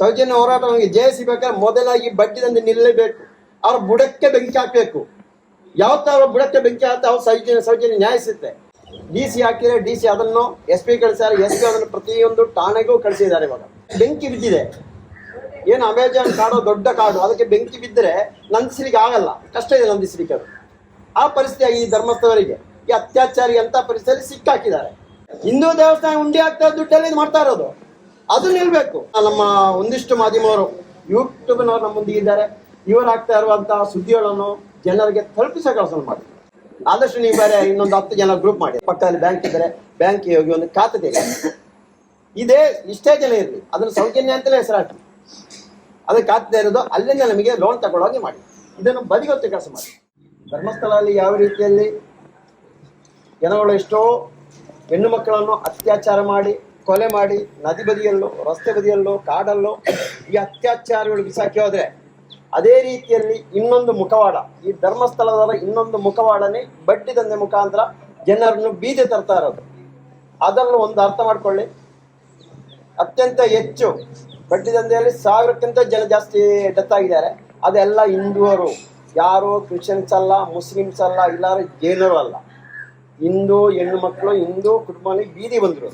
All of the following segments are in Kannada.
ಸೌಜನ್ಯ ಹೋರಾಟ ನಮಗೆ ಜಯಿಸಬೇಕಾದ್ರೆ ಮೊದಲಾಗಿ ಬಡ್ಡಿದಂತೆ ನಿಲ್ಲಬೇಕು. ಅವ್ರ ಬುಡಕ್ಕೆ ಬೆಂಕಿ ಹಾಕಬೇಕು. ಯಾವತ್ತ ಅವ್ರ ಬುಡಕ್ಕೆ ಬೆಂಕಿ ಹಾಕ್ತಾ ಅವ್ರು ಸೌಜನ್ಯ ಸೌಜನ್ಯ ನ್ಯಾಯ ಸಿಗುತ್ತೆ ಡಿ ಸಿ ಹಾಕಿದ್ರೆ ಡಿ ಸಿ ಅದನ್ನು ಎಸ್ ಪಿ ಕಳಿಸಿದ್ದಾರೆ ಎಸ್ ಪಿ ಅದನ್ನು ಪ್ರತಿಯೊಂದು ಠಾಣೆಗೂ ಕಳಿಸಿದ್ದಾರೆ ಇವಾಗ. ಬೆಂಕಿ ಬಿದ್ದಿದೆ. ಏನು ಅಮೆಜಾನ್ ಕಾಡು ದೊಡ್ಡ ಕಾಡು, ಅದಕ್ಕೆ ಬೆಂಕಿ ಬಿದ್ದರೆ ನಂದಿಸ್ಲಿಕ್ಕೆ ಆಗಲ್ಲ. ಕಷ್ಟ ಇದೆ ನಂದಿಸ್ಲಿಕ್ಕೆ ಅದು. ಆ ಪರಿಸ್ಥಿತಿ ಈ ಧರ್ಮಸ್ಥವರಿಗೆ ಈ ಅತ್ಯಾಚಾರಿ ಅಂತ ಪರಿಸ್ಥಿತಿಯಲ್ಲಿ ಸಿಕ್ಕಾಕಿದ್ದಾರೆ. ಹಿಂದೂ ದೇವಸ್ಥಾನ ಉಂಡಿ ಆಗ್ತಾ ದುಡ್ಡಲ್ಲಿ ಇದು ಮಾಡ್ತಾ ಇರೋದು. ಅದು ನಿಲ್ಬೇಕು. ನಮ್ಮ ಒಂದಿಷ್ಟು ಮಾಧ್ಯಮವರು ಯೂಟ್ಯೂಬ್ನವ್ರು ನಮ್ಮ ಮುಂದೆ ಇದ್ದಾರೆ. ಇವರು ಆಗ್ತಾ ಇರುವಂತಹ ಸುದ್ದಿಗಳನ್ನು ಜನರಿಗೆ ತಲುಪಿಸೋ ಕೆಲಸ ಮಾಡಿ. ಆದಷ್ಟು ನೀವು ಬೇರೆ ಇನ್ನೊಂದು ಹತ್ತು ಜನ ಗ್ರೂಪ್ ಮಾಡಿ. ಪಕ್ಕದಲ್ಲಿ ಬ್ಯಾಂಕ್ ಇದ್ದರೆ ಬ್ಯಾಂಕಿಗೆ ಹೋಗಿ ಒಂದು ಖಾತೆ ತೆಗೆ ಇದೇ ಇಷ್ಟೇ ಜನ ಇರಲಿ. ಅದನ್ನು ಸೌಜನ್ಯ ಅಂತಲೇ ಹೆಸರಾಕಿ ಅದಕ್ಕೆ ಖಾತೆ ಇರೋದು ಅಲ್ಲಿಂದ ನಮಗೆ ಲೋನ್ ತಗೊಳ್ಳೋಗೆ ಮಾಡಿ. ಇದನ್ನು ಬದಿಗೊತ್ತೆ ಕೆಲಸ ಮಾಡಿ. ಧರ್ಮಸ್ಥಳದಲ್ಲಿ ಯಾವ ರೀತಿಯಲ್ಲಿ ಜನಗಳು ಎಷ್ಟೋ ಹೆಣ್ಣು ಮಕ್ಕಳನ್ನು ಅತ್ಯಾಚಾರ ಮಾಡಿ ಕೊಲೆ ಮಾಡಿ ನದಿ ಬದಿಯಲ್ಲೋ, ರಸ್ತೆ ಬದಿಯಲ್ಲೋ, ಕಾಡಲ್ಲೋ ಈ ಅತ್ಯಾಚಾರಗಳು ಬಿಸಾಕಿ ಹೋದ್ರೆ ಅದೇ ರೀತಿಯಲ್ಲಿ ಇನ್ನೊಂದು ಮುಖವಾಡ, ಈ ಧರ್ಮಸ್ಥಳದ ಇನ್ನೊಂದು ಮುಖವಾಡನೇ ಬಡ್ಡಿ ದಂಧೆ ಮುಖಾಂತರ ಜನರನ್ನು ಬೀದಿ ತರ್ತಾ ಇರೋದು. ಅದನ್ನು ಒಂದು ಅರ್ಥ ಮಾಡ್ಕೊಳ್ಳಿ. ಅತ್ಯಂತ ಹೆಚ್ಚು ಬಡ್ಡಿ ದಂಧೆಯಲ್ಲಿ ಸಾವಿರಕ್ಕಿಂತ ಜನ ಜಾಸ್ತಿ ಡೆತ್ ಆಗಿದ್ದಾರೆ. ಅದೆಲ್ಲ ಹಿಂದೂರು. ಯಾರು ಕ್ರಿಶ್ಚಿಯನ್ಸ್ ಅಲ್ಲ, ಮುಸ್ಲಿಮ್ಸ್ ಅಲ್ಲ ಇಲ್ಲಾರು ಜೈನರು ಅಲ್ಲ. ಹಿಂದೂ ಹೆಣ್ಣು ಮಕ್ಕಳು, ಹಿಂದೂ ಕುಟುಂಬದಲ್ಲಿ ಬೀದಿ ಬಂದರು.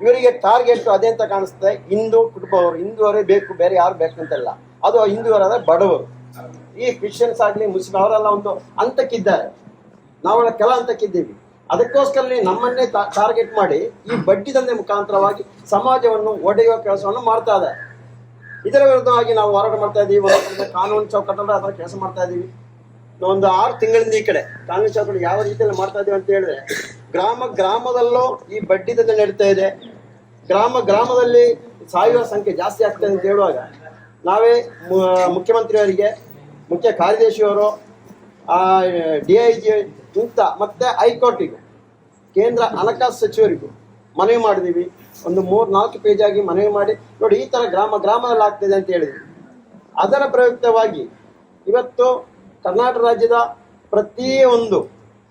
ಇವರಿಗೆ ಟಾರ್ಗೆಟ್ ಅದೇ ಅಂತ ಕಾಣಿಸ್ತದೆ ಹಿಂದೂ ಕುಟುಂಬವರು ಹಿಂದೂವರೇ ಬೇಕು, ಬೇರೆ ಯಾರು ಬೇಕು ಅಂತಲ್ಲ ಅದು ಹಿಂದೂವರಾದ್ರೆ ಬಡವರು. ಈ ಕ್ರಿಶ್ಚಿಯನ್ಸ್ ಆಗಲಿ ಮುಸ್ಲಿಂ ಅವರೆಲ್ಲ ಒಂದು ಹಂತಕ್ಕಿದ್ದಾರೆ. ನಾವೆಲ್ಲ ಕೆಲ ಹಂತಕ್ಕಿದ್ದೀವಿ. ಅದಕ್ಕೋಸ್ಕರ ನಮ್ಮನ್ನೇ ಟಾರ್ಗೆಟ್ ಮಾಡಿ ಈ ಬಡ್ಡಿ ದಂಧೆ ಮುಖಾಂತರವಾಗಿ ಸಮಾಜವನ್ನು ಒಡೆಯುವ ಕೆಲಸವನ್ನು ಮಾಡ್ತಾ ಇದೆ. ಇದರ ವಿರುದ್ಧವಾಗಿ ನಾವು ಹೋರಾಟ ಮಾಡ್ತಾ ಇದ್ದೀವಿ ಕಾನೂನು ಚೌಕಟ್ಟಲ್ಲಿ ಅದರ ಕೆಲಸ ಮಾಡ್ತಾ ಇದ್ದೀವಿ ಒಂದು ಆರು ತಿಂಗಳಿಂದ ಈ ಕಡೆ ಕಾನೂನು ಚೌಕಟ್ಟು ಯಾವ ರೀತಿಯಲ್ಲಿ ಮಾಡ್ತಾ ಇದ್ದೀವಿ ಅಂತ ಹೇಳಿದ್ರೆ ಗ್ರಾಮ ಗ್ರಾಮದಲ್ಲೂ ಈ ಬಡ್ಡಿ ದಂಧೆ ನಡೀತಾ ಇದೆ. ಗ್ರಾಮ ಗ್ರಾಮದಲ್ಲಿ ಸಾಯುವ ಸಂಖ್ಯೆ ಜಾಸ್ತಿ ಆಗ್ತದೆ ಅಂತ ಹೇಳುವಾಗ ನಾವೇ ಮುಖ್ಯಮಂತ್ರಿಯವರಿಗೆ, ಮುಖ್ಯ ಕಾರ್ಯದರ್ಶಿಯವರು ಡಿ ಐ ಜಿ ಇಂಥ ಮತ್ತೆ ಹೈಕೋರ್ಟಿಗೂ, ಕೇಂದ್ರ ಹಣಕಾಸು ಸಚಿವರಿಗೂ ಮನವಿ ಮಾಡಿದೀವಿ. ಒಂದು ಮೂರು, ನಾಲ್ಕು ಪೇಜ್ ಆಗಿ ಮನವಿ ಮಾಡಿ, ನೋಡಿ ಈ ಥರ ಗ್ರಾಮ ಗ್ರಾಮದಲ್ಲಿ ಆಗ್ತಿದೆ ಅಂತ ಹೇಳಿದ್ವಿ ಅದರ ಪ್ರಯುಕ್ತವಾಗಿ ಇವತ್ತು ಕರ್ನಾಟಕ ರಾಜ್ಯದ ಪ್ರತಿಯೊಂದು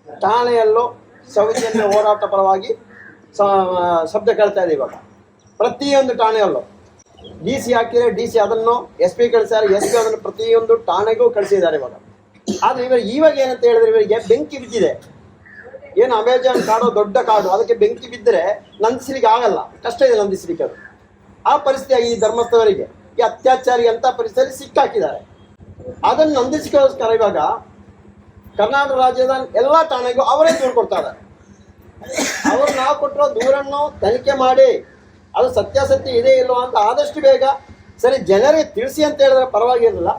ಠಾಣೆಯಲ್ಲೂ ಸೌಜನ್ಯ ಹೋರಾಟ ಪರವಾಗಿ ಶಬ್ದ ಕೇಳ್ತಾ ಇದೆ ಇವಾಗ. ಪ್ರತಿಯೊಂದು ಠಾಣೆಯಲ್ಲೂ. ಡಿ ಸಿ ಹಾಕಿದರೆ ಡಿ ಸಿ ಅದನ್ನು, ಎಸ್ ಪಿ ಕಳಿಸಿದ್ದಾರೆ ಎಸ್ ಪಿ ಅದನ್ನು ಪ್ರತಿಯೊಂದು ಠಾಣೆಗೂ ಕಳಿಸಿದ್ದಾರೆ ಇವಾಗ. ಆದ್ರೆ ಇವರು ಇವಾಗ ಏನಂತ ಹೇಳಿದ್ರೆ ಇವರಿಗೆ ಬೆಂಕಿ ಬಿದ್ದಿದೆ. ಏನು ಅಮೆಜಾನ್ ಕಾಡು ದೊಡ್ಡ ಕಾಡು, ಅದಕ್ಕೆ ಬೆಂಕಿ ಬಿದ್ದರೆ ನಂದಿಸಲಿಕ್ಕೆ ಆಗಲ್ಲ. ಕಷ್ಟ ಇದೆ ನಂದಿಸಲಿಕ್ಕೆ ಅದು. ಆ ಪರಿಸ್ಥಿತಿಯಾಗಿ ಈ ಧರ್ಮಸ್ಥವರಿಗೆ ಈ ಅತ್ಯಾಚಾರಿ ಅಂತ ಪರಿಸ್ಥಿತಿಯಲ್ಲಿ ಸಿಕ್ಕಾಕಿದ್ದಾರೆ. ಅದನ್ನು ನಂದಿಸಿಕೋಸ್ಕರ ಇವಾಗ ಕರ್ನಾಟಕ ರಾಜ್ಯದ ಎಲ್ಲ ಠಾಣೆಗೂ ಅವರೇ ದೂರು ಕೊಡ್ತಾರೆ. ಅವರು ನಾವು ಕೊಟ್ಟಿರೋ ದೂರನ್ನು ತನಿಖೆ ಮಾಡಿ, ಅದು ಸತ್ಯಾಸತ್ಯ ಇದೆ ಇಲ್ಲೋ ಅಂತ ಆದಷ್ಟು ಬೇಗ ಸರಿ ಜನರಿಗೆ ತಿಳಿಸಿ ಅಂತ ಹೇಳಿದ್ರೆ ಪರವಾಗಿರಲಿಲ್ಲ.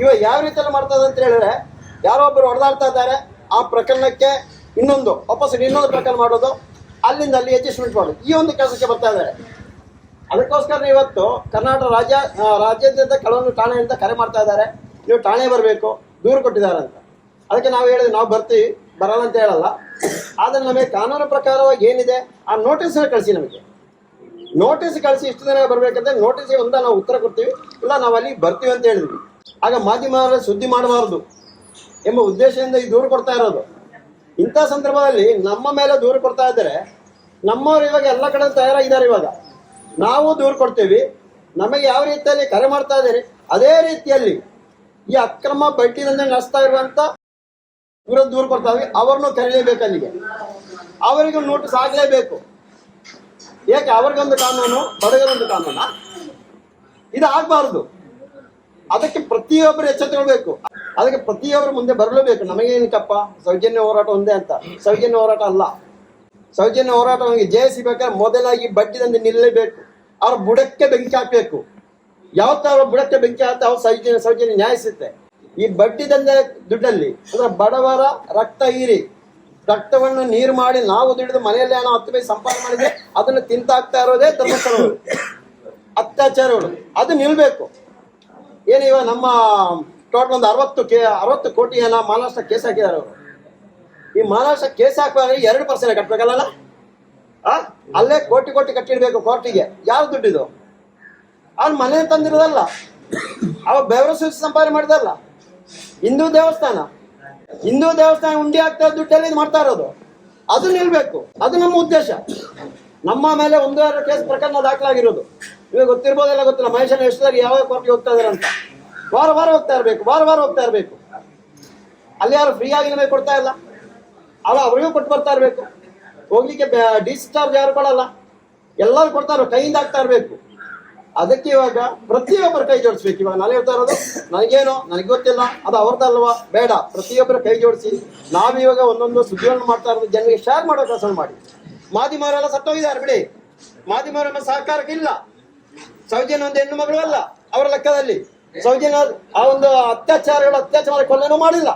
ಇವಾಗ ಯಾವ ರೀತಿಯಲ್ಲಿ ಮಾಡ್ತದೆ ಅಂತ ಹೇಳಿದ್ರೆ ಯಾರೋ ಒಬ್ಬರು ಹೊಡೆದಾಡ್ತಾ ಇದ್ದಾರೆ, ಆ ಪ್ರಕರಣಕ್ಕೆ ಇನ್ನೊಂದು, ವಾಪಸ್ ಇನ್ನೊಂದು ಪ್ರಕರಣ ಮಾಡೋದು, ಅಲ್ಲಿಂದ ಅಲ್ಲಿ ಅಡ್ಜಸ್ಟ್ಮೆಂಟ್ ಮಾಡೋದು. ಈ ಒಂದು ಕೆಲಸಕ್ಕೆ ಬರ್ತಾ ಇದ್ದಾರೆ. ಅದಕ್ಕೋಸ್ಕರ ಇವತ್ತು ಕರ್ನಾಟಕ ರಾಜ್ಯ ರಾಜ್ಯಾದ್ಯಂತ ಕೆಲವೊಂದು ಠಾಣೆಯಿಂದ ಕರೆ ಮಾಡ್ತಾ ಇದ್ದಾರೆ. ನೀವು ಠಾಣೆ ಬರಬೇಕು, ದೂರು ಕೊಟ್ಟಿದ್ದಾರೆ ಅಂತ. ಅದಕ್ಕೆ ನಾವು ಹೇಳಿದ್ವಿ ನಾವು ಬರ್ತೀವಿ, ಬರಲ್ಲ ಅಂತ ಹೇಳಲ್ಲ. ಆದರೆ ನಮಗೆ ಕಾನೂನು ಪ್ರಕಾರವಾಗಿ ಏನಿದೆ, ಆ ನೋಟಿಸ್ ಕಳಿಸಿ ನಮಗೆ. ನೋಟಿಸ್ ಕಳಿಸಿ ಇಷ್ಟು ದಿನ ಬರ್ಬೇಕಂದ್ರೆ ನೋಟಿಸ್ಗೆ ಒಂದ ನಾವು ಉತ್ತರ ಕೊಡ್ತೀವಿ, ಇಲ್ಲ ನಾವು ಅಲ್ಲಿ ಬರ್ತೀವಿ ಅಂತ ಹೇಳಿದ್ವಿ. ಆಗ ಮಾಧ್ಯಮದಲ್ಲಿ ಸುದ್ದಿ ಮಾಡಬಾರದು ಎಂಬ ಉದ್ದೇಶದಿಂದ ಈ ದೂರು ಕೊಡ್ತಾ ಇರೋದು. ಇಂಥ ಸಂದರ್ಭದಲ್ಲಿ ನಮ್ಮ ಮೇಲೆ ದೂರು ಕೊಡ್ತಾ ಇದ್ದಾರೆ, ನಮ್ಮವರು ಇವಾಗ ಎಲ್ಲ ಕಡೆ ತಯಾರಾಗಿದ್ದಾರೆ ಇವಾಗ. ನಾವು ದೂರು ಕೊಡ್ತೀವಿ, ನಮಗೆ ಯಾವ ರೀತಿಯಲ್ಲಿ ಕರೆ ಮಾಡ್ತಾ ಇದ್ದೀರಿ, ಅದೇ ರೀತಿಯಲ್ಲಿ ಈ ಅಕ್ರಮ ಬಡ್ಡಿದಂತೆ ನಡೆಸ್ತಾ ಇರುವಂತ ವಿರುದ್ಧ ದೂರು ಕೊಡ್ತಾವೆ ಅವ್ರನ್ನೂ ಕರೀಲೇಬೇಕು ಅಲ್ಲಿಗೆ. ಅವರಿಗೂ ನೋಟಿಸ್ ಆಗಲೇಬೇಕು ಏಕೆ? ಅವ್ರಿಗೊಂದು ಕಾನೂನು ಬಡಗರೊಂದು ಕಾನೂನ? ಇದು ಆಗಬಾರ್ದು ಅದಕ್ಕೆ ಪ್ರತಿಯೊಬ್ಬರು ಎಚ್ಚೆತ್ತುಕೊಳ್ಬೇಕು. ಅದಕ್ಕೆ ಪ್ರತಿಯೊಬ್ಬರು ಮುಂದೆ ಬರಲೇಬೇಕು. ನಮಗೇನಕ್ಕಪ್ಪ ಸೌಜನ್ಯ ಹೋರಾಟ ಒಂದೇ ಅಂತ. ಸೌಜನ್ಯ ಹೋರಾಟ ಅಲ್ಲ. ಸೌಜನ್ಯ ಹೋರಾಟ ನಮಗೆ ಜಯಿಸಬೇಕಾದ್ರೆ ಮೊದಲಾಗಿ ಬಡ್ಡಿದಂತೆ ನಿಲ್ಲಬೇಕು. ಅವ್ರ ಬುಡಕ್ಕೆ ಬೆಂಕಿ ಹಾಕಬೇಕು. ಯಾವತ್ತ ಅವ್ರ ಬುಡಕ್ಕೆ ಬೆಂಕಿ ಹಾಕ್ತಾ ಅವ್ರು ಸೌಜನ್ಯ ಸೌಜನ್ಯ ನ್ಯಾಯ ಸಿಗುತ್ತೆ ಈ ಬಡ್ಡಿ ದಂಧೆ ದುಡ್ಡಲ್ಲಿ. ಅಂದ್ರೆ ಬಡವರ ರಕ್ತ ಹೀರಿ. ರಕ್ತವನ್ನು ನೀರು ಮಾಡಿ ನಾವು ದುಡಿದು ಮನೆಯಲ್ಲಿ ಏನೋ ಹತ್ತು ಬೈ ಸಂಪಾದನೆ ಮಾಡಿದ್ರೆ ಅದನ್ನು ತಿಂತಾಗ್ತಾ ಇರೋದೇ ಧರ್ಮಸ್ಥಳಗಳು. ಅತ್ಯಾಚಾರಗಳು. ಅದು ನಿಲ್ಬೇಕು. ಏನು ಇವಾಗ ನಮ್ಮ ಟೋಟಲ್ ಒಂದು ಅರವತ್ತು ಕೆ, ಅರವತ್ತು ಕೋಟಿ ಏನೋ ಮಹಾರಾಷ್ಟ್ರ ಕೇಸ್ ಹಾಕಿದ್ದಾರೆ ಅವರು. ಈ ಮಹಾರಾಷ್ಟ್ರ ಕೇಸ್ ಹಾಕುವಾಗ ಎರಡು ಪರ್ಸೆಂಟ್ ಕಟ್ಬೇಕಲ್ಲ ಅಲ್ಲೇ ಕೋಟಿ ಕೋಟಿ ಕಟ್ಟಿಡ್ಬೇಕು ಕೋರ್ಟಿಗೆ. ಯಾರು ದುಡ್ಡಿದು? ಅವ್ನು ಮನೆ ತಂದಿರೋದಲ್ಲ. ಅವ ಬೆವರು ಸಂಪಾದನೆ ಮಾಡಿದಲ್ಲ. ಹಿಂದೂ ದೇವಸ್ಥಾನ. ಹಿಂದೂ ದೇವಸ್ಥಾನ ಉಂಡಿ ಆಗ್ತಾ ದುಡ್ಡಲ್ಲಿ ಮಾಡ್ತಾ ಇರೋದು. ಅದು ನಿಲ್ಬೇಕು ಅದು ನಮ್ಮ ಉದ್ದೇಶ. ನಮ್ಮ ಮೇಲೆ ಒಂದು ಎರಡು ಕೇಸ್ ಪ್ರಕರಣ ದಾಖಲಾಗಿರೋದು. ಇವಾಗ ಗೊತ್ತಿರ್ಬೋದೆಲ್ಲ ಗೊತ್ತಿಲ್ಲ. ಮಹೇಶನ ಎಷ್ಟು ಯಾವ ಕೋರ್ಟ್ಗೆ ಹೋಗ್ತಾ ಇದಾರೆ ಅಂತ. ವಾರ ವಾರ ಹೋಗ್ತಾ ಇರಬೇಕು. ವಾರ ವಾರ ಹೋಗ್ತಾ ಇರಬೇಕು. ಅಲ್ಲಿ ಯಾರು ಫ್ರೀ ಆಗಿ ನಮಗೆ ಕೊಡ್ತಾ ಇಲ್ಲ? ಅವ ಅವರಿಗೂ ಕೊಟ್ಟು ಬರ್ತಾ ಇರಬೇಕು. ಹೋಗ್ಲಿಕ್ಕೆ ಡಿಸ್ಚಾರ್ಜ್ ಯಾರು ಕೊಡಲ್ಲ. ಎಲ್ಲರೂ ಕೊಡ್ತಾ ಇರ್ಬೇಕು. ಕೈಯಿಂದ ಆಗ್ತಾ ಇರಬೇಕು. ಅದಕ್ಕೆ ಇವಾಗ ಪ್ರತಿಯೊಬ್ಬರು ಕೈ ಜೋಡಿಸ್ಬೇಕು. ಇವಾಗ ನಾನು ಹೇಳ್ತಾ ಇರೋದು, ನನಗೇನು, ನನಗೆ ಗೊತ್ತಿಲ್ಲ, ಅದು ಅವ್ರದ್ದಲ್ವಾ ಬೇಡ, ಪ್ರತಿಯೊಬ್ಬರ ಕೈ ಜೋಡಿಸಿ. ನಾವಿವಾಗ ಒಂದೊಂದು ಸುದ್ದಿಗಳನ್ನು ಮಾಡ್ತಾ ಇರೋದು, ಜನರಿಗೆ ಶೇರ್ ಮಾಡೋ ಕೆಲಸ ಮಾಡಿ. ಮಾಧ್ಯಮವರೆಲ್ಲ ಸತ್ತೋಗಿದ್ದಾರೆ, ಬಿಡಿ. ಮಾಧ್ಯಮರ ಸಹಕಾರಕ್ಕೆ ಇಲ್ಲ. ಸೌಜನ್ಯ ಒಂದು ಹೆಣ್ಣು ಮಗಳು ಅಲ್ಲ, ಅವರ ಲೆಕ್ಕದಲ್ಲಿ. ಸೌಜನ್ಯ ಆ ಒಂದು ಅತ್ಯಾಚಾರಗಳು, ಅತ್ಯಾಚಾರ ಕೊಲೆನೂ ಮಾಡಿಲ್ಲ.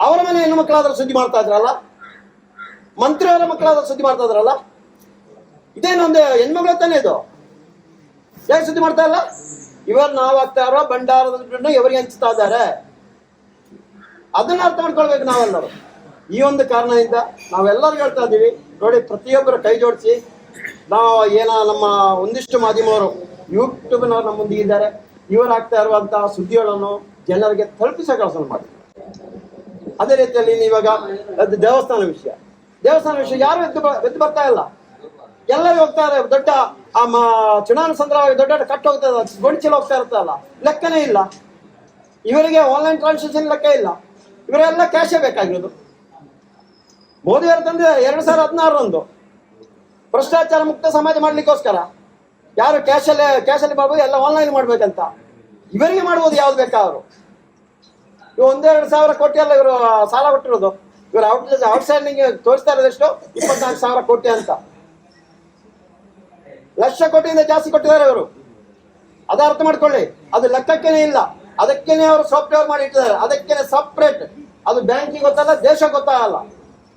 ಅವರ ಮನೆ ಹೆಣ್ಣು ಮಕ್ಕಳಾದ್ರೂ ಸುದ್ದಿ ಮಾಡ್ತಾ ಇದ್ರಲ್ಲ? ಮಂತ್ರಿಯವರ ಮಕ್ಕಳಾದ್ರೂ ಸುದ್ದಿ ಮಾಡ್ತಾ ಇದ್ರಲ್ಲ? ಇದೇನೊಂದು ಹೆಣ್ಮಗಳು ತಾನೇ ಇದು? ಯಾಕೆ ಸುದ್ದಿ ಮಾಡ್ತಾ ಇಲ್ಲ? ಇವರು ನಾವಾಗ್ತಾ ಇರೋ ಭಂಡಾರದ ದುಡ್ಡನ್ನು ಇವರಿಗೆ ಹಂಚ್ತಾ ಇದ್ದಾರೆ? ಅದನ್ನ ಅರ್ಥ ಮಾಡ್ಕೊಳ್ಬೇಕು ನಾವೆಲ್ಲರು. ಈ ಒಂದು ಕಾರಣದಿಂದ ನಾವೆಲ್ಲರೂ ಹೇಳ್ತಾ ಇದ್ದೀವಿ, ನೋಡಿ ಪ್ರತಿಯೊಬ್ಬರು ಕೈ ಜೋಡಿಸಿ, ನಾವು ಏನ ನಮ್ಮ ಒಂದಿಷ್ಟು ಮಾಧ್ಯಮವರು ಯೂಟ್ಯೂಬ್ನವ್ರು ನಮ್ಮ ಮುಂದೆ ಇದ್ದಾರೆ, ಇವರು ಆಗ್ತಾ ಇರುವಂತಹ ಸುದ್ದಿಗಳನ್ನು ಜನರಿಗೆ ತಲುಪಿಸೋ ಕೆಲಸ ಮಾಡಿ ಅದೇ ರೀತಿಯಲ್ಲಿ ಇವಾಗ ಅದು ದೇವಸ್ಥಾನ ವಿಷಯ. ದೇವಸ್ಥಾನ ವಿಷಯ ಯಾರು ಎದ್ದು ಎದ್ದು ಬರ್ತಾ ಇಲ್ಲ. ಎಲ್ಲರೂ ಹೋಗ್ತಾ ಇದ್ದಾರೆ ದೊಡ್ಡ ಆ ಚುನಾವಣಾ ಸಂದರ್ಭವಾಗಿ ದೊಡ್ಡ ದೊಡ್ಡ ಕಟ್ ಹೋಗ್ತಾ ಗೊಂಚಲು ಹೋಗ್ತಾ ಇರ್ತಲ್ಲ ಲೆಕ್ಕನೇ ಇಲ್ಲ. ಇವರಿಗೆ ಆನ್ಲೈನ್ ಟ್ರಾನ್ಸಾಕ್ಷನ್ ಲೆಕ್ಕ ಇಲ್ಲ. ಇವರೆಲ್ಲ ಕ್ಯಾಶೇ ಬೇಕಾಗಿರೋದು. ಮೋದಿ ಅವರು ತಂದೆ ಎರಡು ಸಾವಿರದ ಹದಿನಾರರಂದು ಭ್ರಷ್ಟಾಚಾರ ಮುಕ್ತ ಸಮಾಜ ಮಾಡ್ಲಿಕ್ಕೋಸ್ಕರ. ಯಾರು ಕ್ಯಾಶಲ್ಲಿ ಕ್ಯಾಶಲ್ಲಿ ಮಾಡ್ಬೋದು, ಎಲ್ಲ ಆನ್ಲೈನ್ ಮಾಡ್ಬೇಕಂತ. ಇವರಿಗೆ ಮಾಡ್ಬೋದು ಯಾವ್ದು ಬೇಕಾ ಅವರು? ಇವು ಒಂದೆರಡು ಸಾವಿರ ಕೋಟಿ ಅಲ್ಲ ಇವರು ಸಾಲ ಕೊಟ್ಟಿರೋದು. ಇವರು ಔಟ್ ಔಟ್ಸ್ಟ್ಯಾಂಡಿಂಗ್ ತೋರಿಸ್ತಾ ಇರೋದು ಎಷ್ಟು ಇಪ್ಪತ್ನಾಲ್ಕು ಸಾವಿರ ಕೋಟಿ ಅಂತ. ಲಕ್ಷ ಕೋಟಿಯಿಂದ ಜಾಸ್ತಿ ಕೊಟ್ಟಿದ್ದಾರೆ ಇವರು. ಅದ ಅರ್ಥ ಮಾಡ್ಕೊಳ್ಳಿ. ಅದು ಲೆಕ್ಕಕ್ಕೇನೆ ಇಲ್ಲ. ಅದಕ್ಕೇನೆ ಅವರು ಸಾಫ್ಟ್ವೇರ್ ಮಾಡಿ ಇಟ್ಟಿದ್ದಾರೆ. ಅದಕ್ಕೇನೆ ಸಪ್ರೇಟ್ ಅದು ಬ್ಯಾಂಕಿಗೆ ಗೊತ್ತಲ್ಲ, ದೇಶ ಗೊತ್ತಾಗಲ್ಲ.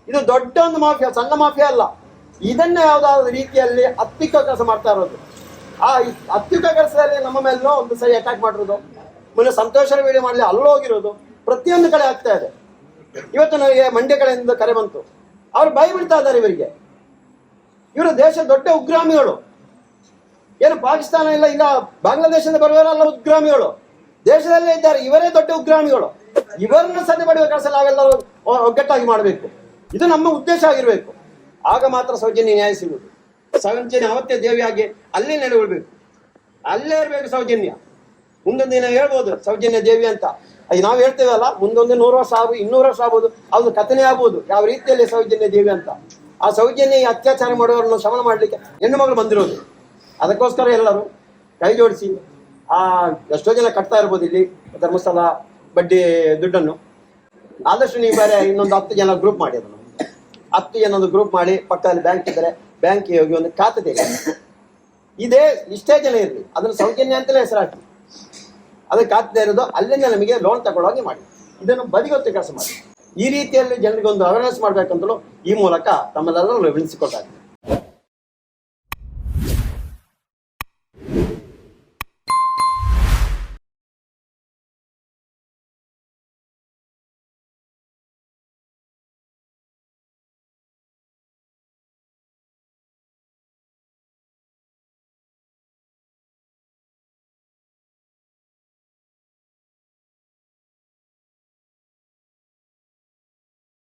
ಇದು ದೊಡ್ಡ ಒಂದು ಮಾಫಿಯಾ ಸಣ್ಣ ಮಾಫಿಯಾ ಅಲ್ಲ. ಇದನ್ನ ಯಾವ್ದಾದ್ರು ರೀತಿಯಲ್ಲಿ ಹತ್ತಿಕ್ಕ ಕೆಲಸ ಮಾಡ್ತಾ ಇರೋದು. ಆ ಅತ್ಯುಕ ಕೆಲಸದಲ್ಲಿ ನಮ್ಮ ಮೇಲೂ ಒಂದು ಸರಿ ಅಟ್ಯಾಕ್ ಮಾಡಿರೋದು. ಮೊನ್ನೆ ಸಂತೋಷರ ವಿಡಿಯೋ ಮಾಡಲಿ ಅಲ್ಲೋಗಿರೋದು. ಪ್ರತಿಯೊಂದು ಕಡೆ ಆಗ್ತಾ ಇದೆ. ಇವತ್ತು ನನಗೆ ಮಂಡ್ಯ ಕಡೆಯಿಂದ ಕರೆ ಬಂತು. ಅವ್ರು ಬೈ ಬಿಡ್ತಾ ಇದ್ದಾರೆ ಇವರಿಗೆ. ಇವರು ದೇಶ ದೊಡ್ಡ ಉಗ್ರಾಮಿಗಳು ಏನು ಪಾಕಿಸ್ತಾನ ಇಲ್ಲ ಇಲ್ಲ, ಬಾಂಗ್ಲಾದೇಶದಿಂದ ಬರುವವರೆಲ್ಲ ಉಗ್ರಾಮಿಗಳು ದೇಶದಲ್ಲೇ ಇದ್ದಾರೆ, ಇವರೇ ದೊಡ್ಡ ಉಗ್ರಾಮಿಗಳು ಇವರನ್ನ ಸದೆ ಪಡೆಯುವ ಕೆಲಸ ನಾವೆಲ್ಲರೂ ಒಗ್ಗಟ್ಟಾಗಿ ಮಾಡಬೇಕು. ಇದು ನಮ್ಮ ಉದ್ದೇಶ ಆಗಿರಬೇಕು. ಆಗ ಮಾತ್ರ ಸೌಜನ್ಯ ನ್ಯಾಯ ಸಿಗುವುದು. ಸೌಜನ್ಯ ಅವತ್ತೇ ದೇವಿಯಾಗಿ ಅಲ್ಲೇ ನೆಲೆಗೊಳ್ಬೇಕು. ಅಲ್ಲೇ ಇರಬೇಕು ಸೌಜನ್ಯ. ಮುಂದೊಂದು ದಿನ ಹೇಳ್ಬೋದು, ಸೌಜನ್ಯ ದೇವಿ ಅಂತ. ಅದು ನಾವು ಹೇಳ್ತೇವಲ್ಲ, ಮುಂದೊಂದು ನೂರು ವರ್ಷ ಆಗ್ಬೋದು, ಇನ್ನೂರು ವರ್ಷ ಆಗ್ಬೋದು, ಅದು ಕಥನೆ ಆಗ್ಬೋದು. ಯಾವ ರೀತಿಯಲ್ಲಿ ಸೌಜನ್ಯ ದೇವಿ ಅಂತ. ಆ ಸೌಜನ್ಯ ಅತ್ಯಾಚಾರ ಮಾಡುವವರನ್ನು ಶಮನ ಮಾಡಲಿಕ್ಕೆ ಹೆಣ್ಣು ಮಗಳು ಬಂದಿರೋದು. ಅದಕ್ಕೋಸ್ಕರ ಎಲ್ಲರೂ ಕೈ ಜೋಡಿಸಿ, ಆ ಎಷ್ಟೋ ಜನ ಕಟ್ತಾ ಇರ್ಬೋದು ಇಲ್ಲಿ, ಧರ್ಮಸ್ಥಳ ಬಡ್ಡಿ ದುಡ್ಡನ್ನು. ಆದಷ್ಟು ನೀವು ಬೇರೆ ಇನ್ನೊಂದು ಹತ್ತು ಜನ ಗ್ರೂಪ್ ಮಾಡಿ ಅದನ್ನು. ಹತ್ತು ಒಂದು ಗ್ರೂಪ್ ಮಾಡಿ, ಪಕ್ಕದಲ್ಲಿ ಬ್ಯಾಂಕ್ ಇದ್ದರೆ ಬ್ಯಾಂಕಿಗೆ ಹೋಗಿ ಒಂದು ಖಾತೆ ತೆಗೆ ಇದೇ ಇಷ್ಟೇ ಜನ ಇರಲಿ, ಅದನ್ನು ಸೌಜನ್ಯ ಅಂತಲೇ ಹೆಸರಾಕಿ ಅದಕ್ಕೆ ಖಾತೆ ಇರೋದು ಅಲ್ಲಿಂದ ನಮಗೆ ಲೋನ್ ತಗೊಳ್ಳೋಗಿ ಮಾಡಿ. ಇದನ್ನು ಬದಿಗೊತ್ತು ಕೆಲಸ ಮಾಡಿ. ಈ ರೀತಿಯಲ್ಲಿ ಜನರಿಗೆ ಒಂದು ಅವೇರ್ನೆಸ್ ಮಾಡಬೇಕಂತಲೂ ಈ ಮೂಲಕ ತಮ್ಮೆಲ್ಲರೂ ವಿನಿಸಿಕೊಟ್ಟಾಗಿದೆ